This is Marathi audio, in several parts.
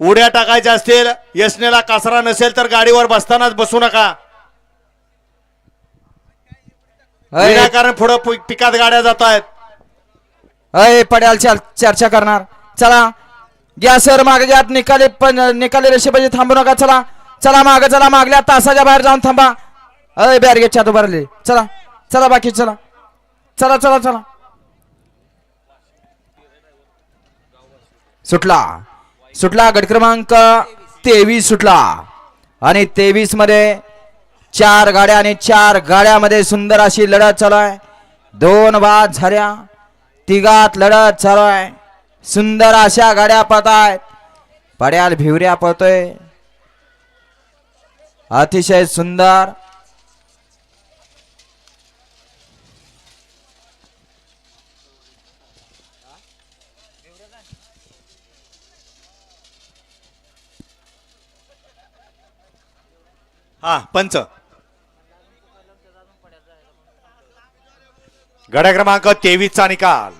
उड्या टाकायच्या असतील यशनेला कासरा नसेल तर गाडीवर बसतानाच बसू नका. विनाकारण पुढे पिकात गाड्या जात आहेत अय पड्याल चल चर्चा करणार. चला. घ्या सर मागे घ्या. निकाली पण निकाली रेषेपाशी थांबू नका. चला. चला मागे चला मागल्या तासाच्या बाहेर जाऊन थांबा. अय बॅरगेटच्या उभारले चला. चला बाकी चला. चला चला चला. सुटला. सुटला गट क्रमांक तेवीस सुटला. आणि तेवीसमध्ये चार गाड्या आणि चार गाड्यामध्ये सुंदर अशी लढत चालू आहे. दोन बाद झाल्या. तिघात लढत चालू आहे. सुंदर अशा गाड्या पळतायत. पड्याल भिवऱ्या पळतोय. अतिशय सुंदर. हा पंच. गड्या क्रमांक तेवीसचा निकाल.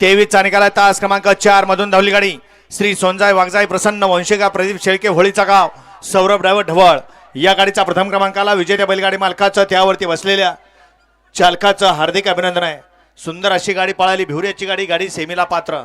तेवीसचा निकाल आहे तास क्रमांक चार मधून धावली गाडी श्री सोनजाय वागजाय प्रसन्न वंशिका प्रदीप शेळके होळीचा गाव. सौरभ ड्रायव्हर ढवळ. या गाडीचा प्रथम क्रमांकाला विजेत्या बैलगाडी मालकाचं त्यावरती बसलेल्या चालकाचं हार्दिक अभिनंदन आहे. सुंदर अशी गाडी पळाली भिवऱ्याची गाडी गाडी सेमीला पात्र.